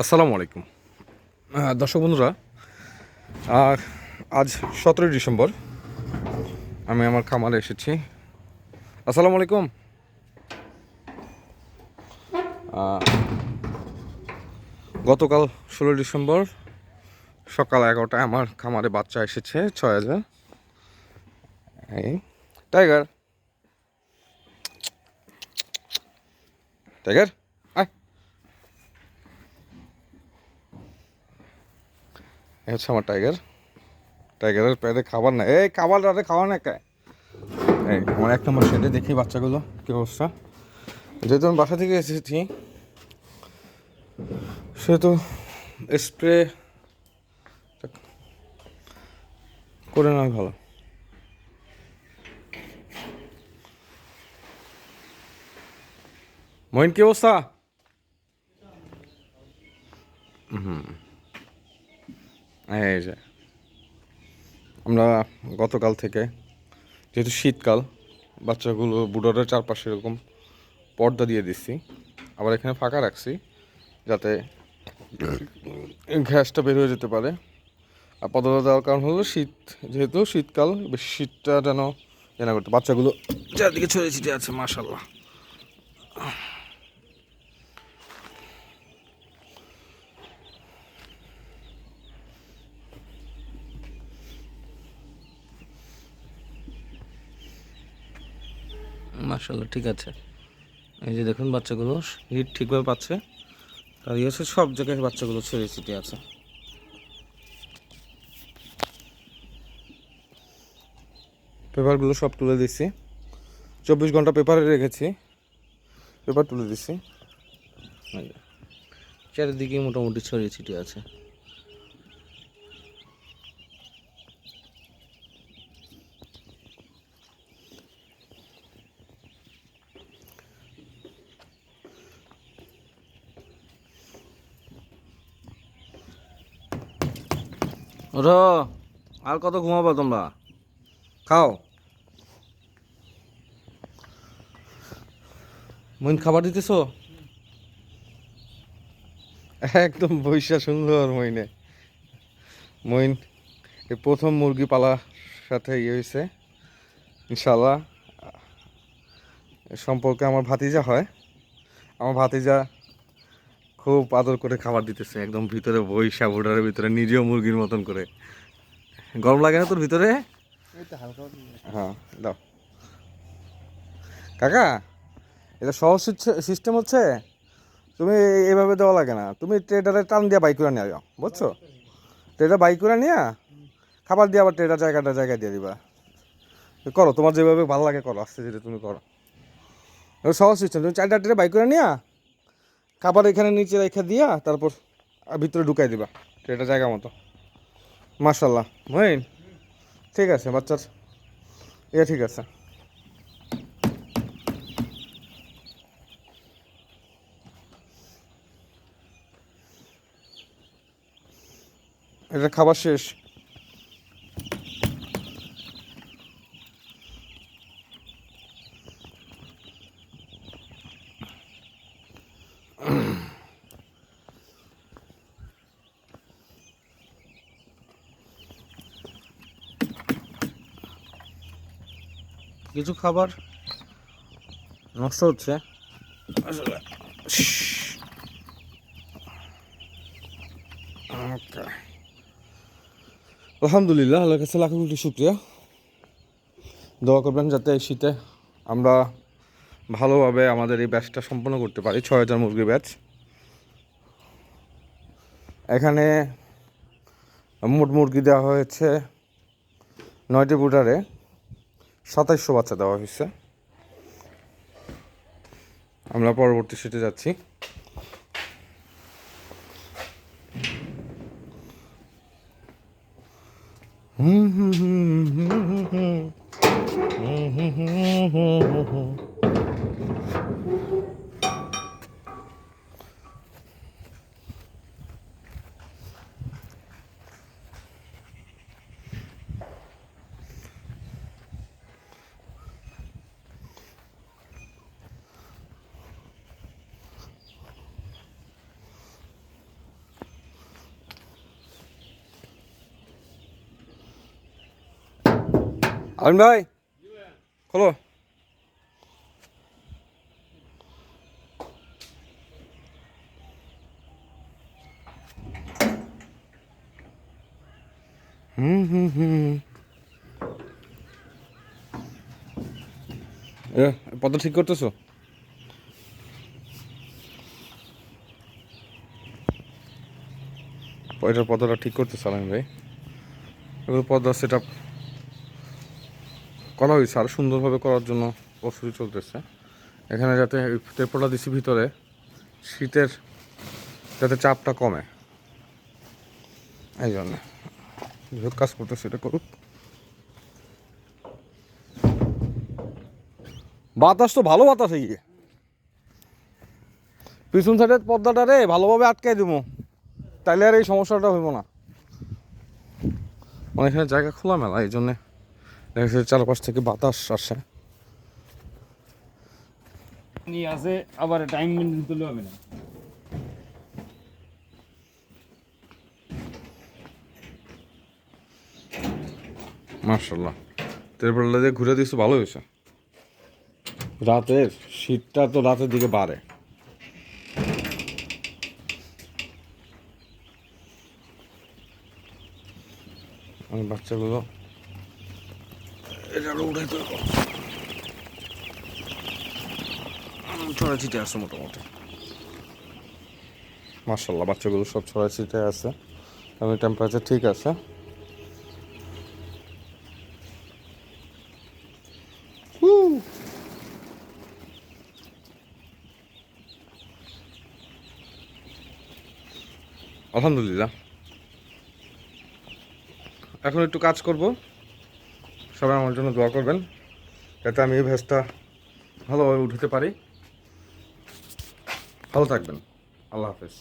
আসসালামু আলাইকুম। দর্শক বন্ধুরা আজ সতেরোই ডিসেম্বর, আমি আমার খামারে এসেছি। আসসালামু আলাইকুম। গতকাল ষোলোই ডিসেম্বর, সকাল এগারোটায় আমার খামারে বাচ্চা এসেছে, ছয় হাজার। এই, টাইগার। টাইগার? এই হচ্ছে আমার টাইগার টাইগারের পেটে খাবার না এই খাবার রাতে খাওয়া না কে? এই আমার এক নম্বর শেডে দেখি বাচ্চাগুলো কী অবস্থা। যেহেতু আমি বাসা থেকে এসেছি, সেহেতু স্প্রে করে নেওয়া ভালো। মহিন, কি অবস্থা? এই যে। আমরা গতকাল থেকে, যেহেতু শীতকাল, বাচ্চাগুলো বুড়োদের চারপাশে এরকম পর্দা দিয়ে দিচ্ছি। আবার এখানে ফাঁকা রাখছি, যাতে ঘ্যাসটা বের হয়ে যেতে পারে। আর পর্দা দেওয়ার কারণ হলো শীত, যেহেতু শীতকাল, বেশি শীতটা যেন যেন করতে বাচ্চাগুলো চারদিকে ছড়িয়ে ছিটিয়ে আছে মাশাল্লাহ মার্শাল্লাহ ঠিক আছে। এই যে দেখুন বাচ্চাগুলো, হিট ঠিকভাবে পাচ্ছে। আর ইয়ে হচ্ছে সব জায়গায় বাচ্চাগুলো ছড়িয়ে ছিটিয়ে আছে। পেপারগুলো সব তুলে দিচ্ছি চব্বিশ ঘণ্টা পেপারে রেখেছি। পেপার তুলে দিচ্ছি। চারিদিকে মোটামুটি ছড়িয়ে ছিটিয়ে আছে। ওঠো, আর কত ঘুমাবো তোমরা? খাও। মইন খাবার দিতেছো? একদম বৈশা সুন্দর মইনে। মইন, এই প্রথম মুরগি পালার সাথে ইয়ে হয়েছে ইনশাল্লাহ সম্পর্কে আমার ভাতিজা হয়। আমার ভাতিজা খুব আদর করে খাবার দিতেছে একদম ভিতরে বৈশা বুড়ারের ভিতরে নিজেও মুরগির মতন করে। গরম লাগে না তোর ভিতরে? হ্যাঁ দাও। কাকা এটা সহজ সিস্টেম হচ্ছে তুমি এ- এভাবে দেওয়া লাগে না। তুমি ট্রেডারে টান দিয়ে বাইক করে নিয়ে যাও বুঝছ? ট্রেডার বাইক করে নিয়ে খাবার দিয়ে আবার ট্রেডার জায়গাটা জায়গায় দিয়ে দিবা। করো তোমার যেভাবে ভালো লাগে করো আস্তে ধীরে তুমি করো। সহজ সিস্টেম তুমি চারটা ট্রে বাইক করে নিয়ে খাবার এখানে নিচে রেখে দিয়া তারপর ভিতরে ঢুকাই দিবা। ট্রেটা জায়গা মতো। মার্শাল্লাহ মহিন, ঠিক আছে, বাচ্চার ইয়ে ঠিক আছে। এটা খাবার শেষ। কিছু খাবার। নষ্ট হচ্ছে। আলহামদুলিল্লাহ, আল্লাহর কাছে লাখো কোটি শুক্রিয়া। দোয়া করবেন যাতে এই শীতে আমরা ভালোভাবে আমাদের এই ব্যাচটা সম্পন্ন করতে পারি, ছয় হাজার মুরগির ব্যাচ এখানে মোট মুরগি দেওয়া হয়েছে নয়টি বুটারে সাতাইশশো বাচ্চা দেওয়া হয়েছে। আমরা পরবর্তী সেটে যাচ্ছি। হুম হুম হুম। আলম ভাই? খোলো। হুম হুম হুম এ, পদ্মা ঠিক করতেছো? এটার পদ্মাটা ঠিক করতেছো আলম ভাই। পদ্মা সেট আপ করা হয়েছে আরও সুন্দরভাবে করার জন্য প্রস্তুতি চলতেছে। এখানে যাতে তেরপোলা দিছি ভিতরে, শীতের যাতে চাপটা কমে। এই জন্য। যেহেতু কাজ করতেছে, এটা করুক। বাতাস তো ভালো বাতাস এই পিছন সাইডের পর্দাটা রে, ভালোভাবে আটকাই দেবো। তাইলে আর এই সমস্যাটা হইব না। মানে এখানে জায়গা খোলামেলা, এই জন্যে দেখা চারপাশ থেকে বাতাস আসে নিয়ে আছে আবার টাইম মেনটেন করলে হবে না। মার্শাল্লাহ তেরপল্লা দিয়ে ঘুরে দিয়েছ ভালো হয়েছে? রাতের শীতটা তো রাতের দিকে বাড়ে। আমি বাচ্চাগুলো এটা উঠে তো আছে মোটামুটি। মার্শাল্লাহ বাচ্চাগুলো সব ছড়া ছিটে আছে। আমি টেম্পারেচার ঠিক আছে। আলহামদুলিল্লাহ। এখন একটু কাজ করব। সবাই আমার জন্য দোয়া করবেন, যাতে আমি এই ভেজটা ভালোভাবে উঠাতে পারি। ভালো থাকবেন। আল্লাহ হাফেজ।